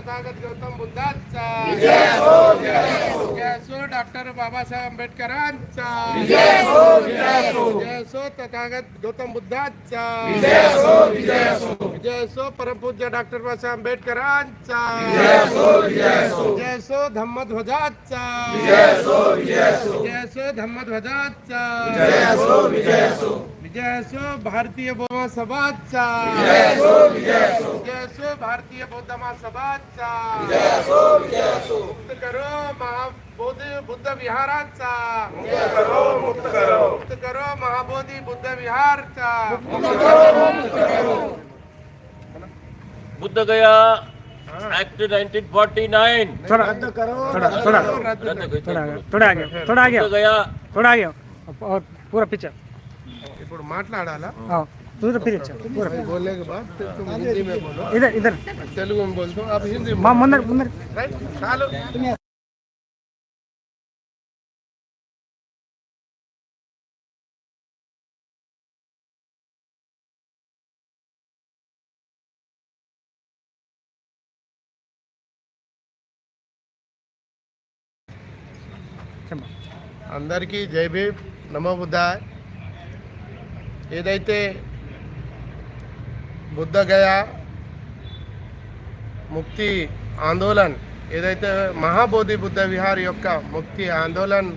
तथागत गौतम बुद्धाचा जय so doctor Babasaheb आंबेडकरांचा। जय सो तथागत गौतम बुद्धाचा। जय सो परमपूज्य डॉक्टर बाबासाहेब आंबेडकरांचा। जय सो धम्मध्वजाचा। जय सो धम्मध्वजाचा। विजयसो भारतीय बोधमा सभाचा विजयसो विजयसो विजयसो भारतीय बोधमा सभाचा विजयसो विजयसो मुक्त करो महाबोधि बुद्ध विहाराचा मुक्त करो मुक्त करो। मुक्त करो महाबोधि बुद्ध विहारचा मुक्त करो मुक्त करो। बुद्ध गया एक्ट 1949 थोड़ा रद्द करो। थोड़ा थोड़ा थोड़ा आगे थोड़ा आगे। थोड़ा आगे थोड़ा आगे। पूरा पीछे ఇప్పుడు మాట్లాడాలా हाँ पूरा पिक्चर पूरा बोलने के बाद फिर तुम हिंदी में बोलो इधर इधर तेलुगु में बोल दो आप हिंदी में माँ मुंदर मुंदर राइट चालो చెప్పమ్మా. అందరికీ జై భీమ్ నమో బుద్ధాయ్ ఏదైతే బుద్ధగయ ముక్తి ఆందోళన్ ఏదైతే మహాబోధి బుద్ధ విహార్ యొక్క ముక్తి ఆందోళన్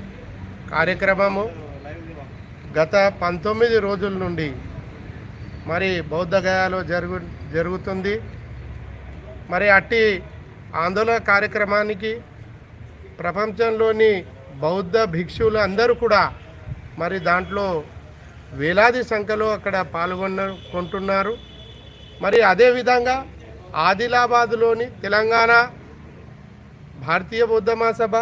కార్యక్రమము గత పంతొమ్మిది రోజుల నుండి మరి బౌద్ధగయాలో జరుగు జరుగుతుంది. మరి అట్టి ఆందోళన కార్యక్రమానికి ప్రపంచంలోని బౌద్ధ భిక్షువులు అందరూ కూడా మరి దాంట్లో వేలాది సంఖ్యలో అక్కడ పాల్గొన్న కొంటున్నారు. మరి అదేవిధంగా ఆదిలాబాద్లోని తెలంగాణ భారతీయ బౌద్ధ మహాసభ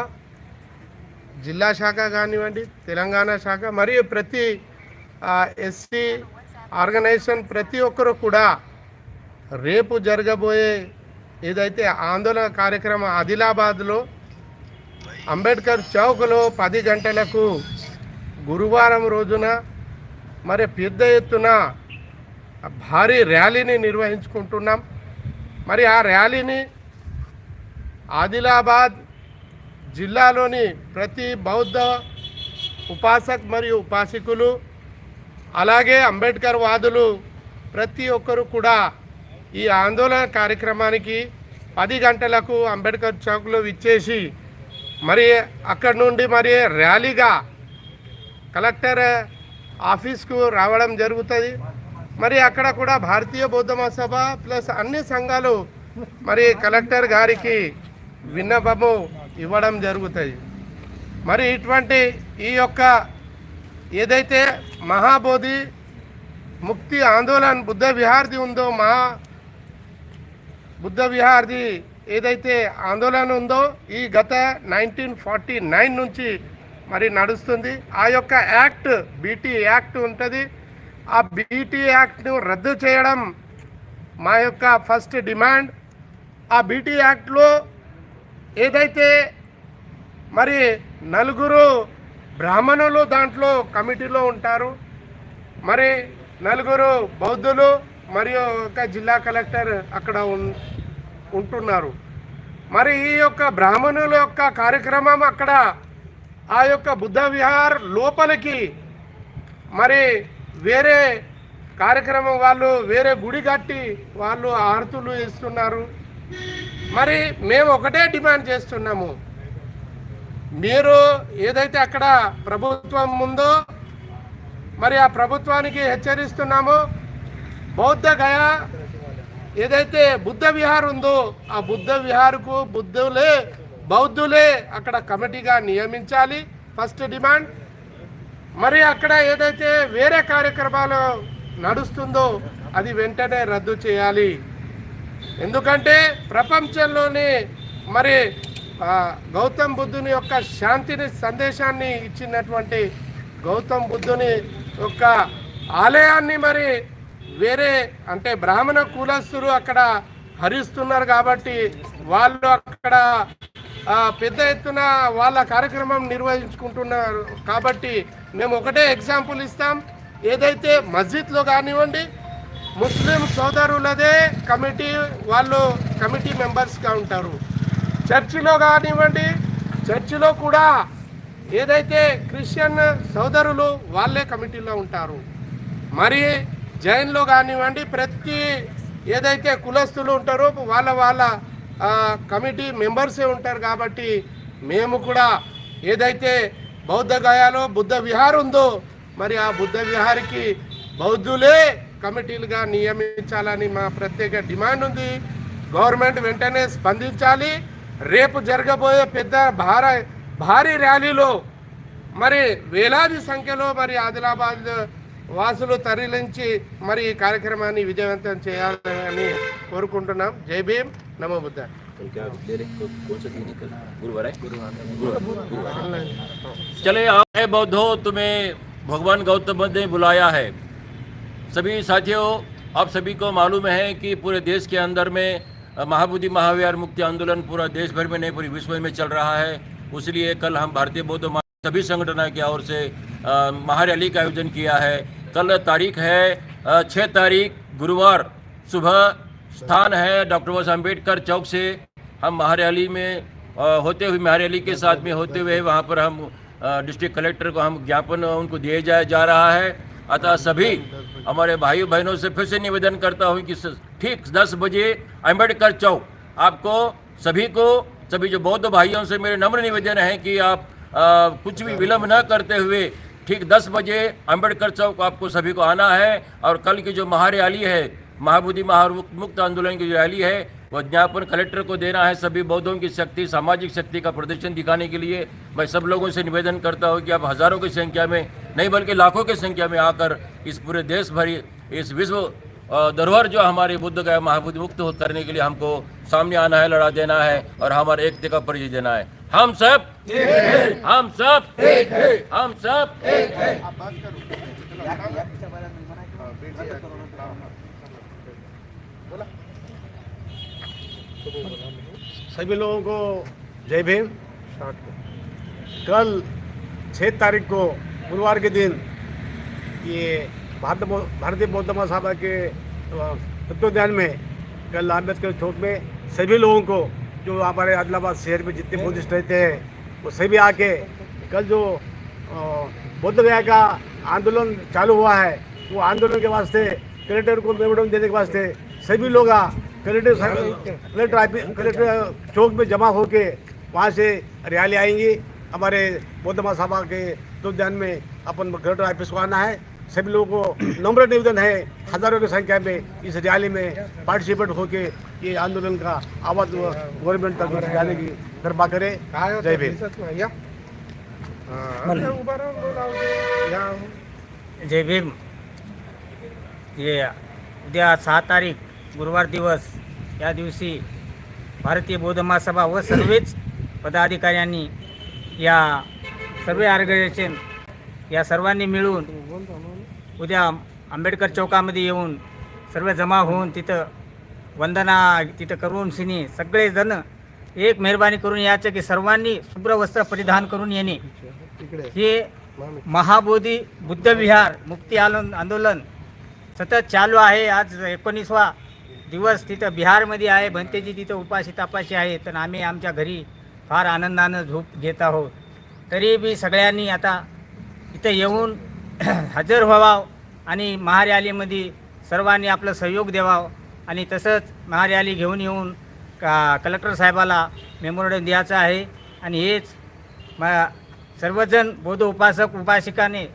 జిల్లా శాఖ కానివ్వండి తెలంగాణ శాఖ మరియు ప్రతి ఎస్సీ ఆర్గనైజేషన్ ప్రతి ఒక్కరు కూడా రేపు జరగబోయే ఏదైతే ఆందోళన కార్యక్రమం ఆదిలాబాద్లో అంబేద్కర్ చౌక్లో పది గంటలకు గురువారం రోజున మరి పెద్ద ఎత్తున భారీ ర్యాలీని నిర్వహించుకుంటున్నాం. మరి ఆ ర్యాలీని ఆదిలాబాద్ జిల్లాలోని ప్రతి బౌద్ధ ఉపాసక్ మరియు ఉపాసకులు అలాగే అంబేద్కర్ వాదులు ప్రతి ఒక్కరు కూడా ఈ ఆందోళన కార్యక్రమానికి పది గంటలకు అంబేద్కర్ చౌక్లో విచ్చేసి మరి అక్కడ నుండి మరి ర్యాలీగా కలెక్టర్ ఆఫీస్కు రావడం జరుగుతుంది. మరి అక్కడ కూడా భారతీయ బౌద్ధ మహాసభ ప్లస్ అన్ని సంఘాలు మరి కలెక్టర్ గారికి విన్నపము ఇవ్వడం జరుగుతుంది. మరి ఇటువంటి ఈ యొక్క ఏదైతే మహాబోధి ముక్తి ఆందోళన్ బుద్ధ విహార్ది ఉందో మహా బుద్ధ విహార్ది ఏదైతే ఆందోళన ఉందో ఈ గత నైన్టీన్ ఫార్టీ నైన్ నుంచి మరి నడుస్తుంది. ఆ యొక్క యాక్ట్ బీటీ యాక్ట్ ఉంటుంది. ఆ బీటీ యాక్ట్ను రద్దు చేయడం మా యొక్క ఫస్ట్ డిమాండ్. ఆ బీటీ యాక్ట్లో ఏదైతే మరి నలుగురు బ్రాహ్మణులు దాంట్లో కమిటీలో ఉంటారు. మరి నలుగురు బౌద్ధులు మరియు ఒక జిల్లా కలెక్టర్ అక్కడ ఉంటున్నారు. మరి ఈ యొక్క బ్రాహ్మణుల యొక్క కార్యక్రమం అక్కడ ఆ యొక్క బుద్ధ విహార్ లోపలికి మరి వేరే కార్యక్రమం వాళ్ళు వేరే గుడి కట్టి వాళ్ళు ఆరుతులు ఇస్తున్నారు. మరి మేము ఒకటే డిమాండ్ చేస్తున్నాము. మీరు ఏదైతే అక్కడ ప్రభుత్వం ఉందో మరి ఆ ప్రభుత్వానికి హెచ్చరిస్తున్నామో. బౌద్ధ గయా ఏదైతే బుద్ధ విహార్ ఉందో ఆ బుద్ధ విహార్కు బుద్ధులే బౌద్ధులే అక్కడ కమిటీగా నియమించాలి. First demand. మరి అక్కడ ఏదైతే వేరే కార్యక్రమాలు నడుస్తుందో అది వెంటనే రద్దు చేయాలి. ఎందుకంటే ప్రపంచంలోనే మరి గౌతమ్ బుద్ధుని యొక్క శాంతిని సందేశాన్ని ఇచ్చినటువంటి గౌతమ్ బుద్ధుని యొక్క ఆలయాన్ని మరి వేరే అంటే బ్రాహ్మణ కులస్తులు అక్కడ హరిస్తున్నారు కాబట్టి వాళ్ళు అక్కడ పెద్ద ఎత్తున వాళ్ళ కార్యక్రమం నిర్వహించుకుంటున్నారు. కాబట్టి మేము ఒకటే ఎగ్జాంపుల్ ఇస్తాం. ఏదైతే మస్జిద్లో కానివ్వండి ముస్లిం సోదరులదే కమిటీ వాళ్ళు కమిటీ మెంబర్స్గా ఉంటారు. చర్చిలో కానివ్వండి చర్చిలో కూడా ఏదైతే క్రిస్టియన్ సోదరులు వాళ్ళే కమిటీలో ఉంటారు. మరి జైన్లో కానివ్వండి ప్రతి ఏదైతే కులస్తులు ఉంటారో వాళ్ళ వాళ్ళ కమిటీ మెంబర్సే ఉంటారు కాబట్టి మేము కూడా ఏదైతే బౌద్ధ గయాలో బుద్ధ విహార్ ఉందో మరి ఆ బుద్ధ విహారికి బౌద్ధులే కమిటీలుగా నియమించాలని మా ప్రత్యేక డిమాండ్ ఉంది. గవర్నమెంట్ వెంటనే స్పందించాలి. రేపు జరగబోయే పెద్ద భార భారీ ర్యాలీలో మరి వేలాది సంఖ్యలో మరి ఆదిలాబాద్ వాసులు తరలించి మరి ఈ కార్యక్రమాన్ని విజయవంతం చేయాలని కోరుకుంటున్నాం. జై భీమ్. नमो बुद्धाय। क्या गुरुवार है? चले आओ। बौद्धो तुम्हें भगवान गौतम बुद्ध ने बुलाया है। सभी साथियों आप सभी को मालूम है कि पूरे देश के अंदर में महाबुद्धि महाविहार मुक्ति आंदोलन पूरा देश भर में नहीं पूरी विश्व में चल रहा है। इसलिए कल हम भारतीय बौद्ध सभी संगठन की ओर से महारैली का आयोजन किया है। कल तारीख है छः तारीख गुरुवार सुबह स्थान है डॉक्टर बाबा अंबेडकर चौक से। हम महारैली में होते हुए महारैली के साथ में होते हुए वहाँ पर हम डिस्ट्रिक्ट कलेक्टर को हम ज्ञापन उनको दिए जा जा रहा है। अतः सभी हमारे भाई बहनों से फिर से निवेदन करता हूँ कि ठीक दस बजे अंबेडकर चौक आपको सभी को सभी जो बौद्ध भाइयों से मेरे नम्र निवेदन है कि आप अ, कुछ भी विलम्ब न करते हुए ठीक दस बजे अंबेडकर चौक आपको सभी को आना है और कल की जो महारैली है महाबोधि महामुक्त आंदोलन की रैली है, वह ज्ञापन कलेक्टर को देना है सभी बौद्धों की शक्ति, सामाजिक शक्ति का प्रदर्शन दिखाने के लिए। मैं सब लोगों से निवेदन करता हूँ कि आप हज़ारों की संख्या में, नहीं बल्कि लाखों की संख्या में आकर इस पूरे देश भरी इस विश्व धरोहर जो हमारे बुद्ध गया महाबुद्ध मुक्त करने के लिए हमको सामने आना है, लड़ा देना है और हमारे एकता का परिचय देना है। हम सब हम सब हम सब। सभी लोगों को जय भीम। कल छः तारीख को गुरुवार के दिन ये भारत भारतीय बौद्ध महासभा के तत्वोद्यान में कल अंबेडकर चौक में सभी लोगों को जो हमारे आदिलाबाद शहर में जितने बुद्धिस्ट रहते हैं, वो सभी आके कल जो बौद्ध गया का आंदोलन चालू हुआ है, वो आंदोलन के वास्ते कलेक्टर को मेमोरेंडम देने के वास्ते सभी लोग आ कलेक्टर साहब- कलेक्टर कलेक्टर चौक में जमा होके वहाँ से रैली आएँगी। हमारे बौद्ध सभा के तो ध्यान में अपन कलेक्टर ऑफ़िस को आना है। सभी लोगों को नम्र निवेदन है हज़ारों की संख्या में इस रैली में पार्टिसिपेट होके ये आंदोलन का आवाज़ गवर्नमेंट तक जाने की कृपा करे। जय भीम. हा. जय भीम। ये उद्या सहा तारीख। गुरुवार दिवस या दिवशी भारतीय बौद्ध महासभा व सर्वच पदाधिकाऱ्यांनी या सर्व ऑर्गनायझेशन या सर्वांनी मिळून उद्या आंबेडकर चौकामध्ये येऊन सर्व जमा होऊन तिथं वंदना तिथं करून सिनी सगळेजण एक मेहरबानी करून याचं की सर्वांनी शुभ्र वस्त्र परिधान करून येणे. हे महाबोधी बुद्ध विहार मुक्ती आलो- आंदोलन सतत चालू आहे. आज एकोणीसवा दिवस तिथं बिहारमध्ये आहे भंतेजी तिथं उपाशी तापाशी आहे तर आम्ही आमच्या घरी फार आनंदानं झोप घेत आहोत. तरी बी सगळ्यांनी आता इथं येऊन हजर व्हावं आणि महारॅलीमध्ये सर्वांनी आपलं सहयोग द्यावा आणि तसंच महारॅली घेऊन येऊन का कलेक्टर साहेबाला मेमोरेंडम द्यायचं आहे आणि हेच म सर्वजण बौद्ध उपासक उपासिकाने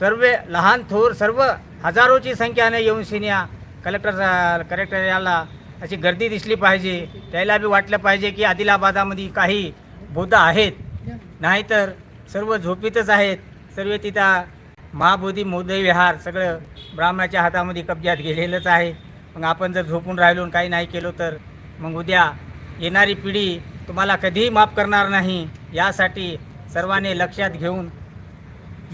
सर्व लहान थोर सर्व हजारोची संख्याने येऊन सिन्या कलेक्टर कलेक्टर याला अशी गर्दी दिसली पाहिजे. त्याला बी वाटलं पाहिजे की आदिलाबादामध्ये काही बौद्ध आहेत. नाहीतर सर्व झोपीतच आहेत. सर्व तिथं महाबोधी मोदय विहार सगळं ब्राह्मणाच्या हातामध्ये कब्जात गेलेलंच आहे. मग आपण जर झोपून राहिलो आणि काही नाही केलो तर मग उद्या येणारी पिढी तुम्हाला कधीही माफ करणार नाही. यासाठी सर्वांनी लक्षात घेऊन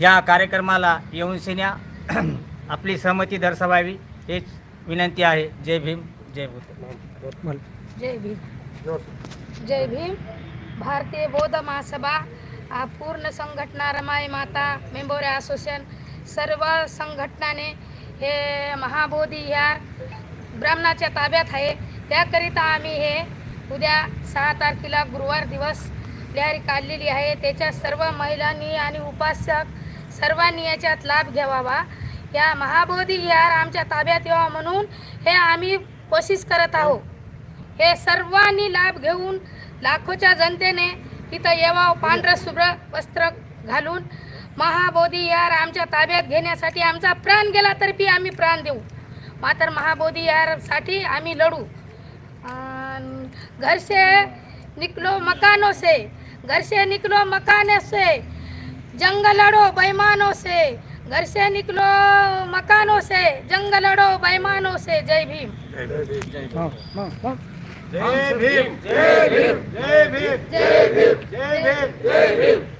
या कार्यक्रमाला येऊन सिन्या आपली सहमती दर्शवावी. हेच विनंती आहे. जय भीम जय भूत जय भीम. जय भीम. भारतीय बौद्ध महासभा पूर्ण संघटना रमाई माता मेंबोरे असोसिएशन सर्व संघटनाने हे महाबोधी ह्या ब्राह्मणाच्या ताब्यात आहे. त्याकरिता आम्ही हे उद्या सहा तारखेला गुरुवार दिवस लहरी काढलेली आहे. त्याच्या सर्व महिलांनी आणि उपासक सर्वांनी याच्यात लाभ घ्यावा. या महाबोधी विहार आमच्या ताब्यात यावा म्हणून हे आम्ही कोशिश करत आहोत. हे सर्वांनी लाभ घेऊन लाखोच्या जनतेने इथं येवा पांढरं शुभ्र वस्त्र घालून महाबोधी यार आमच्या ताब्यात घेण्यासाठी आमचा प्राण गेला तरी आम्ही प्राण देऊ. मात्र महाबोधी यारसाठी आम्ही लढू. अं, घर से निकलो मकानों से घर से निकलो मकाने से जंग लड़ो से घर से निकलो मकानों से जंग लड़ो बेमानों से। जय भीम। जय भीम। हाँ जय भीम। जय भीम। जय भीम। जय भीम। जय भीम।